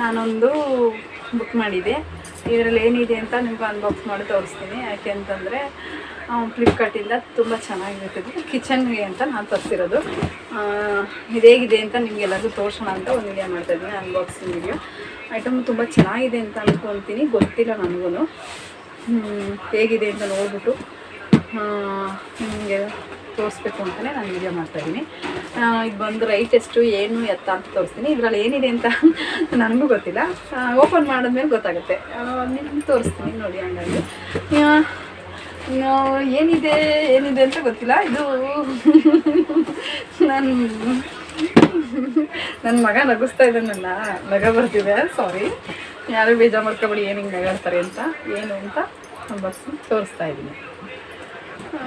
ನಾನೊಂದು ಬುಕ್ ಮಾಡಿದ್ದೆ ಇದರಲ್ಲಿ ಏನಿದೆ ಅಂತ ನಿಮ್ಗೆ ಅನ್ಬಾಕ್ಸ್ ಮಾಡಿ ತೋರಿಸ್ತೀನಿ. ಯಾಕೆ ಅಂತಂದರೆ ಫ್ಲಿಪ್ಕಾರ್ಟಿಂದ ತುಂಬ ಚೆನ್ನಾಗಿರ್ತದೆ ಕಿಚನ್ಗೆ ಅಂತ ನಾನು ತರಿಸಿರೋದು. ಇದೇಗಿದೆ ಅಂತ ನಿಮಗೆಲ್ಲರಿಗೂ ತೋರಿಸೋಣ ಅಂತ ಒಂದು ವಿಡಿಯೋ ಮಾಡ್ತಾಯಿದ್ದೀನಿ ಅನ್ಬಾಕ್ಸಿಂಗ್ ವಿಡಿಯೋ ಐಟಮ್ ತುಂಬ ಚೆನ್ನಾಗಿದೆ ಅಂತ ಅಂದ್ಕೊತೀನಿ ಗೊತ್ತಿಲ್ಲ ನನಗೂ ಹೇಗಿದೆ ಅಂತ ನೋಡ್ಬಿಟ್ಟು ನಿಮಗೆ ತೋರಿಸ್ಬೇಕು ಅಂತಲೇ ನಾನು ವೀಡಿಯೋ ಮಾಡ್ತಾಯಿದ್ದೀನಿ ಇದು ಬಂದು ರೈಟ್ ಎಷ್ಟು, ಏನು, ಎತ್ತ ಅಂತ ತೋರಿಸ್ತೀನಿ. ಇದರಲ್ಲಿ ಏನಿದೆ ಅಂತ ನನಗೂ ಗೊತ್ತಿಲ್ಲ. ಓಪನ್ ಮಾಡಿದ್ಮೇಲೆ ಗೊತ್ತಾಗುತ್ತೆ. ನಿಮ್ಗೆ ತೋರಿಸ್ತೀನಿ ನೋಡಿ ಹಂಗಾಗಿ ಏನಿದೆ ಏನಿದೆ ಅಂತ ಗೊತ್ತಿಲ್ಲ. ಇದು ನನ್ನ ನನ್ನ ಮಗ ನಗಿಸ್ತಾ ಇದ್ದಾನಲ್ಲ ನಗ ಬರ್ತಿದೆ. ಸಾರಿ ಯಾರು ಬೇಜಾರು ಮಾಡ್ಕೊಬೇಡಿ, ಏನು ಹಿಂಗೆ ನಗಾಡ್ತಾರೆ ಅಂತ, ಏನು ಅಂತ ಬಸ್ ತೋರಿಸ್ತಾ ಇದ್ದೀನಿ.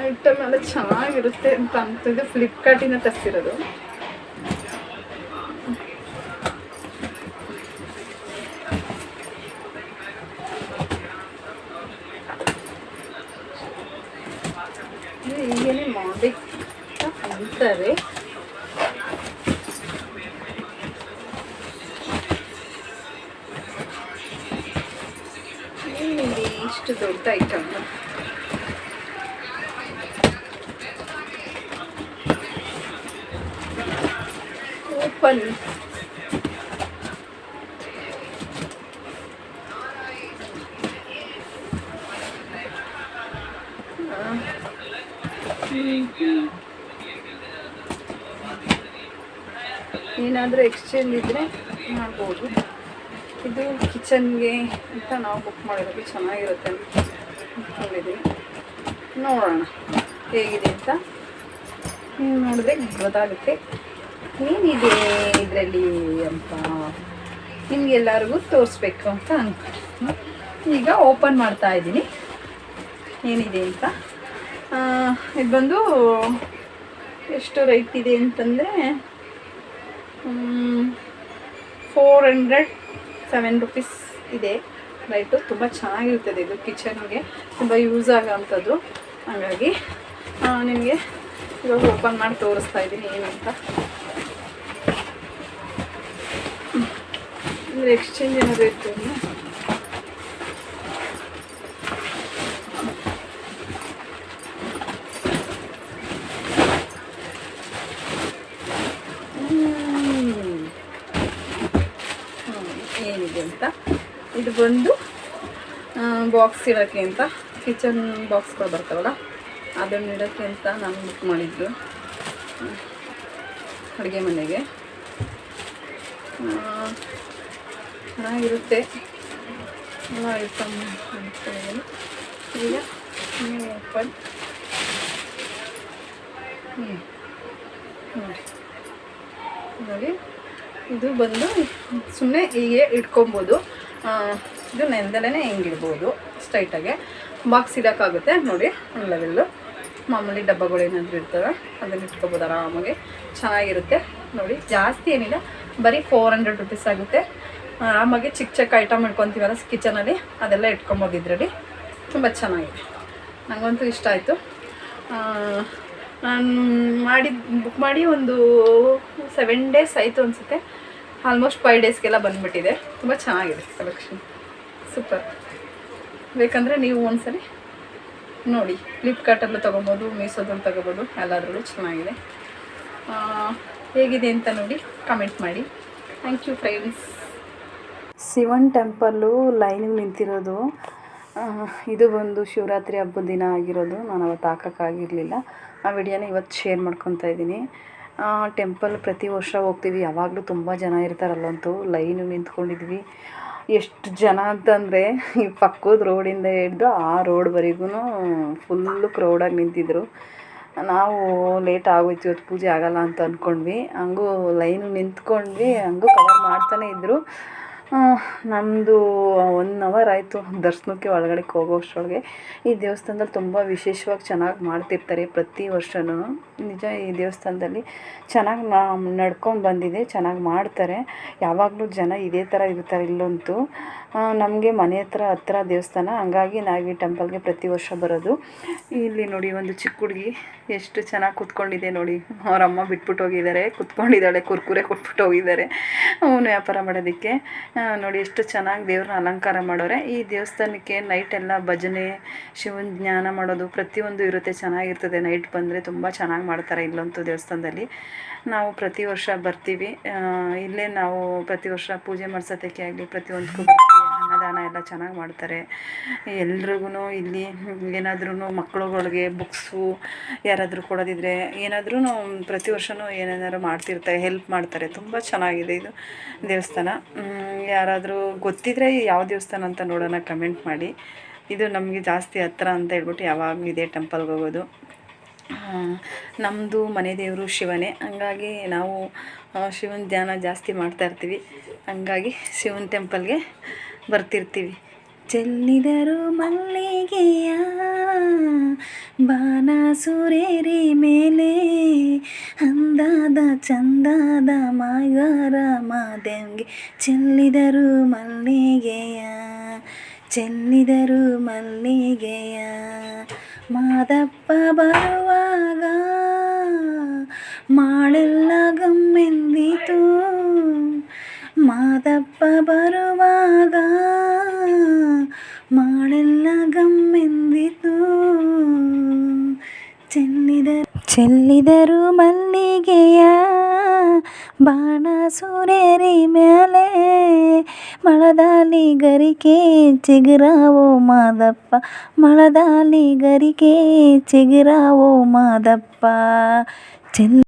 ಐಟಮ್ ಎಲ್ಲ ಚೆನ್ನಾಗಿರುತ್ತೆ ಅಂತ ಅಂತಿದ್ದು ಫ್ಲಿಪ್ಕಾರ್ಟಿಂದ ತರಿಸಿರೋದು. ಹೀಗೇನೆ ಮಾಡಿ. ಅಂತಾರೆ. ಇಷ್ಟು ದೊಡ್ಡ ಐಟಮ್ ಓಪನ್ ಏನಾದರೂ ಎಕ್ಸ್ಚೇಂಜ್ ಇದ್ದರೆ ಮಾಡ್ಬೋದು. ಇದು ಕಿಚನ್ಗೆ ಅಂತ ನಾವು ಬುಕ್ ಮಾಡಿರೋದು ಚೆನ್ನಾಗಿರುತ್ತೆ ಅಂತ ನೋಡೋಣ ಹೇಗಿದೆ ಅಂತ. ನೋಡಿದ್ರೆ ಗೊತ್ತಾಗುತ್ತೆ. ಏನಿದೆ ಇದರಲ್ಲಿ ಅಂತ ನಿಮಗೆಲ್ಲರಿಗೂ ತೋರಿಸ್ಬೇಕು ಅಂತ ಅನ್ಕೊಂಡು. ಈಗ ಓಪನ್ ಮಾಡ್ತಾ ಇದ್ದೀನಿ. ಏನಿದೆ ಅಂತ? ಇದು ಬಂದು ಎಷ್ಟು ರೈಟ್ ಇದೆ ಅಂತಂದರೆ ಫೋರ್ ಹಂಡ್ರೆಡ್ ಸೆವೆನ್ ರುಪೀಸ್ ಇದೆ. ರೈಟು ತುಂಬ ಚೆನ್ನಾಗಿರ್ತದೆ ಇದು ಕಿಚನ್ಗೆ ತುಂಬ ಯೂಸ್ ಆಗೋವಂಥದ್ದು. ಹಾಗಾಗಿ ನಿಮಗೆ ಇವಾಗ ಓಪನ್ ಮಾಡಿ ತೋರಿಸ್ತಾ ಇದ್ದೀನಿ. ಏನು ಅಂದರೆ ಎಕ್ಸ್ಚೇಂಜ್ ಏನಾದರೂ ಇರ್ತದೆ ಏನಿದೆ ಅಂತ? ಇದು ಬಂದು ಬಾಕ್ಸ್ ಇಡೋಕ್ಕೆ ಅಂತ. ಕಿಚನ್ ಬಾಕ್ಸ್ಗಳು ಬರ್ತಾವಲ್ಲ, ಅದನ್ನು ಇಡೋಕ್ಕೆ ಅಂತ ನಾನು ಬುಕ್ ಮಾಡಿದ್ದು. ಅಡುಗೆ ಮನೆಗೆ. ಚೆನ್ನಾಗಿರುತ್ತೆ. ಈಗ ಓಪನ್. ಹ್ಞೂ ನೋಡಿ. ಇದು ಬಂದು ಸುಮ್ಮನೆ ಹೀಗೆ ಇಟ್ಕೊಬೋದು. ಇದು ನೆಂದಲೇ ಹಿಂಗಿಡ್ಬೋದು ಸ್ಟ್ರೈಟಾಗೆ ಬಾಕ್ಸ್ ಇಡೋಕ್ಕಾಗುತ್ತೆ. ನೋಡಿ ಲೆವೆಲ್ಲು ಮಾಮೂಲಿ ಡಬ್ಬಗಳು ಏನಾದರೂ ಇರ್ತವೆ, ಅದನ್ನು ಇಟ್ಕೊಬೋದು ಆರಾಮಾಗಿ. ಚೆನ್ನಾಗಿರುತ್ತೆ. ನೋಡಿ, ಜಾಸ್ತಿ ಏನಿಲ್ಲ. ಬರೀ ಫೋರ್ ಹಂಡ್ರೆಡ್ ರುಪೀಸ್ ಆಗುತ್ತೆ. ಆರಾಮಾಗಿ ಚಿಕ್ಕ ಚಿಕ್ಕ ಐಟಮ್ ಇಟ್ಕೊತೀವಲ್ಲ ಕಿಚನಲ್ಲಿ ಅದೆಲ್ಲ ಇಟ್ಕೊಬೋದು ಇದರಲ್ಲಿ ತುಂಬ ಚೆನ್ನಾಗಿದೆ. ನನಗಂತೂ ಇಷ್ಟ ಆಯಿತು. ನಾನು ಮಾಡಿ ಬುಕ್ ಮಾಡಿ ಒಂದು ಸೆವೆನ್ ಡೇಸ್ ಆಯಿತು ಅನಿಸುತ್ತೆ. ಆಲ್ಮೋಸ್ಟ್ ಫೈವ್ ಡೇಸ್ಗೆಲ್ಲ ಬಂದುಬಿಟ್ಟಿದೆ. ತುಂಬ ಚೆನ್ನಾಗಿದೆ ಕಲೆಕ್ಷನ್ ಸೂಪರ್ ಬೇಕಂದರೆ ನೀವು ಒಂದ್ಸರಿ ನೋಡಿ. ಫ್ಲಿಪ್ಕಾರ್ಟಲ್ಲೂ ತೊಗೊಬೋದು ಮೀಸೋದಲ್ಲಿ ತೊಗೋಬೋದು, ಎಲ್ಲದರಲ್ಲೂ ಚೆನ್ನಾಗಿದೆ. ಹೇಗಿದೆ ಅಂತ ನೋಡಿ ಕಮೆಂಟ್ ಮಾಡಿ. Thank you friends Shivan temple ಲೈನಿಗೆ ನಿಂತಿರೋದು. ಇದು ಬಂದು ಶಿವರಾತ್ರಿ ಹಬ್ಬದ ದಿನ ಆಗಿರೋದು. ನಾನು ಅವತ್ತು ಹಾಕೋಕ್ಕಾಗಿರಲಿಲ್ಲ. ಆ ವಿಡಿಯೋನ ಇವತ್ತು ಶೇರ್ ಮಾಡ್ಕೊತಾ ಇದ್ದೀನಿ. ಟೆಂಪಲ್ ಪ್ರತಿ ವರ್ಷ ಹೋಗ್ತೀವಿ. ಯಾವಾಗಲೂ ತುಂಬ ಜನ ಇರ್ತಾರಲ್ಲಂತೂ ಲೈನು ನಿಂತ್ಕೊಂಡಿದ್ವಿ. ಎಷ್ಟು ಜನ ಅಂತಂದರೆ ಈ ಪಕ್ಕದ ರೋಡಿಂದ ಹಿಡ್ದು ಆ ರೋಡ್ವರೆಗೂ ಫುಲ್ಲು ಕ್ರೌಡಾಗಿ ನಿಂತಿದ್ರು. ನಾವು ಲೇಟ್ ಆಗೋಯ್ತು, ಇವತ್ತು ಪೂಜೆ ಆಗಲ್ಲ ಅಂತ ಅಂದ್ಕೊಂಡ್ವಿ ಹಂಗೂ ಲೈನು ನಿಂತ್ಕೊಂಡ್ವಿ. ಹಂಗೂ ಕವರ್ ಮಾಡ್ತಾನೆ ಇದ್ದರು ನಮ್ಮದು ಒನ್ ಅವರ್ ಆಯಿತು ದರ್ಶನಕ್ಕೆ ಒಳಗಡೆ ಹೋಗೋಷ್ಟರೊಳಗೆ. ಈ ದೇವಸ್ಥಾನದಲ್ಲಿ ತುಂಬ ವಿಶೇಷವಾಗಿ ಚೆನ್ನಾಗಿ ಮಾಡ್ತಿರ್ತಾರೆ ಪ್ರತಿ ವರ್ಷವೂ ನಿಜ, ಈ ದೇವಸ್ಥಾನದಲ್ಲಿ ಚೆನ್ನಾಗಿ ನಡ್ಕೊಂಡು ಬಂದಿದೆ, ಚೆನ್ನಾಗಿ ಮಾಡ್ತಾರೆ. ಯಾವಾಗಲೂ ಜನ ಇದೇ ಥರ ಇರ್ತಾರೆ ಇಲ್ಲಂತೂ ನಮಗೆ ಮನೆ ಹತ್ರ ಹತ್ರ ದೇವಸ್ಥಾನ. ಹಂಗಾಗಿ ನಾವು ಈ ಟೆಂಪಲ್ಗೆ ಪ್ರತಿ ವರ್ಷ ಬರೋದು. ಇಲ್ಲಿ ನೋಡಿ ಒಂದು ಚಿಕ್ಕ ಹುಡುಗಿ ಎಷ್ಟು ಚೆನ್ನಾಗಿ ಕೂತ್ಕೊಂಡಿದೆ ನೋಡಿ. ಅವ್ರ ಅಮ್ಮ ಬಿಟ್ಬಿಟ್ಟು ಹೋಗಿದ್ದಾರೆ. ಕೂತ್ಕೊಂಡಿದ್ದಾಳೆ, ಕುರ್ಕುರೆ ಕೊಟ್ಬಿಟ್ಟು ಹೋಗಿದ್ದಾರೆ. ಅವನು ವ್ಯಾಪಾರ ಮಾಡೋದಕ್ಕೆ. ನೋಡಿ ಎಷ್ಟು ಚೆನ್ನಾಗಿ ದೇವ್ರನ್ನ ಅಲಂಕಾರ ಮಾಡೋರೆ. ಈ ದೇವಸ್ಥಾನಕ್ಕೆ ನೈಟ್ ಎಲ್ಲ ಭಜನೆ, ಶಿವನ ಜ್ಞಾನ ಮಾಡೋದು ಪ್ರತಿಯೊಂದು ಇರುತ್ತೆ. ಚೆನ್ನಾಗಿರ್ತದೆ. ನೈಟ್ ಬಂದರೆ ತುಂಬ ಚೆನ್ನಾಗಿ ಮಾಡ್ತಾರೆ ಇಲ್ಲಂತೂ ದೇವಸ್ಥಾನದಲ್ಲಿ. ನಾವು ಪ್ರತಿ ವರ್ಷ ಬರ್ತೀವಿ. ಇಲ್ಲೇ ನಾವು ಪ್ರತಿ ವರ್ಷ ಪೂಜೆ ಮಾಡ್ಸೋದಕ್ಕೆ ಆಗಲಿ ಪ್ರತಿಯೊಂದಕ್ಕೂ ಎಲ್ಲ ಚೆನ್ನಾಗಿ ಮಾಡ್ತಾರೆ. ಎಲ್ರಿಗೂ ಇಲ್ಲಿ ಏನಾದ್ರೂ ಮಕ್ಕಳುಗಳಿಗೆ ಬುಕ್ಸು ಯಾರಾದರೂ ಕೊಡೋದಿದ್ರೆ ಏನಾದ್ರೂ ಪ್ರತಿ ವರ್ಷವೂ ಏನೇನಾದ್ರು ಮಾಡ್ತಿರ್ತಾರೆ, ಹೆಲ್ಪ್ ಮಾಡ್ತಾರೆ. ತುಂಬ ಚೆನ್ನಾಗಿದೆ ಇದು ದೇವಸ್ಥಾನ. ಯಾರಾದರೂ ಗೊತ್ತಿದ್ರೆ ಯಾವ ದೇವಸ್ಥಾನ ಅಂತ ನೋಡೋಣ ಕಮೆಂಟ್ ಮಾಡಿ. ಇದು ನಮಗೆ ಜಾಸ್ತಿ ಹತ್ರ ಅಂತ ಹೇಳ್ಬಿಟ್ಟು ಯಾವಾಗಲೂ ಇದೆ ಟೆಂಪಲ್ಗೆ ಹೋಗೋದು. ನಮ್ಮದು ಮನೆ ದೇವರು ಶಿವನೇ. ಹಂಗಾಗಿ ನಾವು ಶಿವನ ಧ್ಯಾನ ಜಾಸ್ತಿ ಮಾಡ್ತಾ ಇರ್ತೀವಿ. ಹಂಗಾಗಿ ಶಿವನ ಟೆಂಪಲ್ಗೆ ಬರ್ತಿರ್ತೀವಿ. ಚೆಲ್ಲಿದರು ಮಲ್ಲಿಗೆಯ ಬಾಣ ಸುರೇರಿ ಮೇಲೆ ಅಂದಾದ ಚಂದಾದ ಮಾಯಗಾರ ಮಾದೇವ್ಗೆ ಚೆಲ್ಲಿದರು ಮಲ್ಲಿಗೆಯ ಚೆಲ್ಲಿದರು ಮಲ್ಲಿಗೆಯ. ಮಾದಪ್ಪ ಬರುವಾಗ ಮಾಳೆಲ್ಲ ಗಮ್ಮೆಂದಿತು. ಮಾದಪ್ಪ ಬರುವಾಗ ಚೆಲ್ಲಿದರು ಮಲ್ಲಿಗೆಯ ಬಾಣ ಸುರೇರಿ ಮೇಲೆ ಮಳದಾಲಿ ಗರಿಕೆ ಚಿಗುರಾವೋ ಮಾದಪ್ಪ ಮಳದಾಲಿ ಗರಿಕೆ ಚಿಗುರಾವೋ ಮಾದಪ್ಪ ಚೆಲ್